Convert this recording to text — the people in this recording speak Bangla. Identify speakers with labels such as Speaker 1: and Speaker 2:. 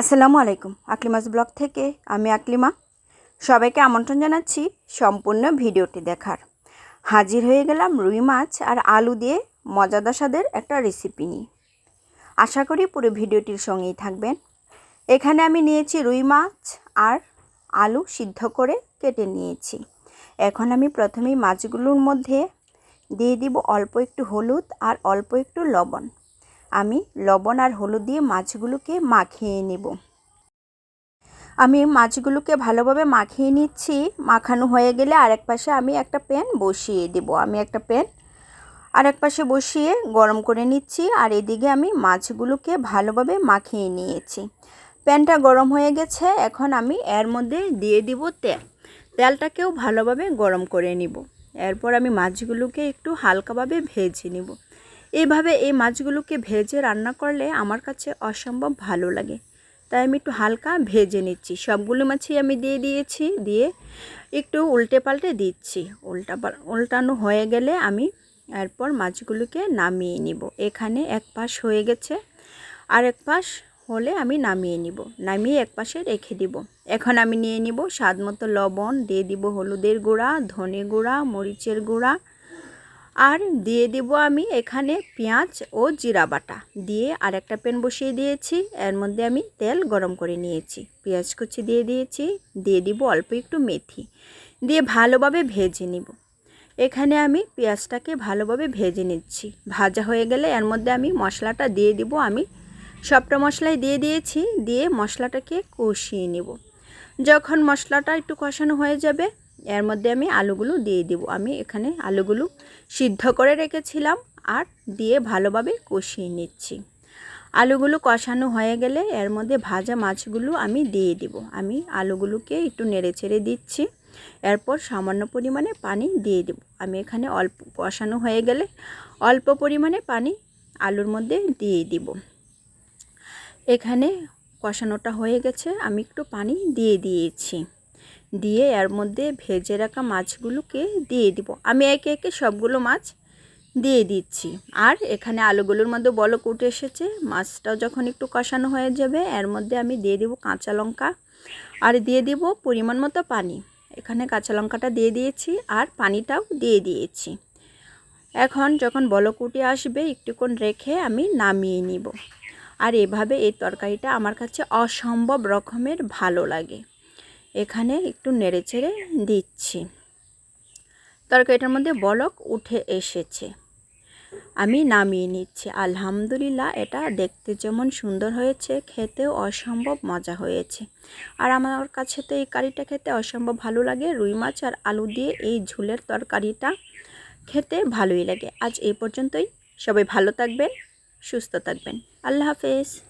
Speaker 1: আসসালামু আলাইকুম, আকলিমাস ব্লগ থেকে আমি আকলিমা। সবাইকে আমন্ত্রণ জানাচ্ছি সম্পূর্ণ ভিডিওটি দেখার। হাজির হয়ে গেলাম রুই মাছ আর আলু দিয়ে মজাদার স্বাদের একটা রেসিপি নিয়ে। আশা করি পুরো ভিডিওটির সঙ্গেই থাকবেন। এখানে আমি নিয়েছি রুই মাছ আর আলু সিদ্ধ করে কেটে নিয়েছি। এখন আমি প্রথমেই মাছগুলোর মধ্যে দিয়ে দিব অল্প একটু হলুদ আর অল্প একটু লবণ। আমি লবণ আর হলুদ দিয়ে মাছগুলোকে মাখিয়ে নেব। আমি মাছগুলোকে ভালোভাবে মাখিয়ে নিচ্ছি। মাখানো হয়ে গেলে আরেক পাশে আমি একটা প্যান বসিয়ে দেব। আমি একটা প্যান আরেক পাশে বসিয়ে গরম করে নিচ্ছি আর এদিকে আমি মাছগুলোকে ভালোভাবে মাখিয়ে নিয়েছি। প্যানটা গরম হয়ে গেছে, এখন আমি এর মধ্যে দিয়ে দিব তেল। তেলটাকেও ভালোভাবে গরম করে নিব। এরপর আমি মাছগুলোকে একটু হালকাভাবে ভেজে নিব। এইভাবে এই মাছগুলোকে ভেজে রান্না করলে আমার কাছে অসম্ভব ভালো লাগে। তাই আমি একটু হালকা ভেজে নিচ্ছি। সবগুলো মাছই আমি দিয়ে দিয়েছি, দিয়ে একটু উল্টে পাল্টে দিচ্ছি। উল্টা উল্টানো হয়ে গেলে আমি এরপর মাছগুলোকে নামিয়ে নিব। এখানে এক পাশ হয়ে গেছে, আর এক পাশ হলে আমি নামিয়ে নিব। নামিয়ে এক পাশে রেখে দিব। এখন আমি নিয়ে নিব স্বাদ মতো লবণ, দিয়ে দিব হলুদের গুঁড়া, ধনে গুঁড়া, মরিচের গুঁড়া আর দিয়ে দিব আমি এখানে পেঁয়াজ ও জিরা বাটা। দিয়ে আর একটা প্যান বসিয়ে দিয়েছি। এর মধ্যে আমি তেল গরম করে নিয়েছি। পেঁয়াজ কুচি দিয়ে দিয়েছি। দিয়ে দিব অল্প একটু মেথি। দিয়ে ভালোভাবে ভেজে নিব। এখানে আমি পেঁয়াজটাকে ভালোভাবে ভেজে নিচ্ছি। ভাজা হয়ে গেলে এর মধ্যে আমি মশলাটা দিয়ে দিব আমি। সবটা মশলাই দিয়ে দিয়েছি। দিয়ে মশলাটাকে কষিয়ে নেব। যখন মশলাটা একটু কষানো হয়ে যাবে এর মধ্যে আমি আলুগুলো দিয়ে দিব। আমি এখানে আলুগুলো সিদ্ধ করে রেখেছিলাম আর দিয়ে ভালোভাবে কষিয়ে নিচ্ছি। আলুগুলো কষানো হয়ে গেলে এর মধ্যে ভাজা মাছগুলো আমি দিয়ে দিব। আমি আলুগুলোকে একটু নেড়ে ছেড়ে দিচ্ছি। এরপর সামান্য পরিমাণে পানি দিয়ে দেব। আমি এখানে অল্প কষানো হয়ে গেলে অল্প পরিমাণে পানি আলুর মধ্যে দিয়ে দিব। এখানে কষানোটা হয়ে গেছে। আমি একটু পানি দিয়ে দিয়েছি। দিয়ে এর মধ্যে ভেজে রাখা মাছগুলোকে দিয়ে দিব। আমি একে একে সবগুলো মাছ দিয়ে দিচ্ছি। আর এখানে আলুগুলোর মধ্যে বলক উঠে এসেছে। মাছটাও যখন একটু কষানো হয়ে যাবে, এর মধ্যে আমি দিয়ে দিব কাঁচা লঙ্কা। আর দিয়ে দিব পরিমাণ মতো পানি। এখানে কাঁচা লঙ্কাটা দিয়ে দিয়েছি আর পানিটাও দিয়ে দিয়েছি। এখন যখন বলক উঠে আসবে, একটুক্ষণ রেখে আমি নামিয়ে নিব। আর এভাবে এই তরকারিটা আমার কাছে অসম্ভব রকমের ভালো লাগে। এখানে একটু নেড়ে চেড়ে দিচ্ছি। তরকারিটার মধ্যে বলক উঠে এসেছে। আমি নামিয়ে নিচ্ছি। আলহামদুলিল্লাহ, এটা দেখতে যেমন সুন্দর হয়েছে, খেতেও অসম্ভব মজা হয়েছে। আর আমার কাছে তো এই কারিটা খেতে অসম্ভব ভালো লাগে। রুই মাছ আর আলু দিয়ে এই ঝুলের তরকারিটা খেতে ভালোই লাগে। আজ এই পর্যন্তই। সবাই ভালো থাকবেন, সুস্থ থাকবেন। আল্লাহ হাফেজ।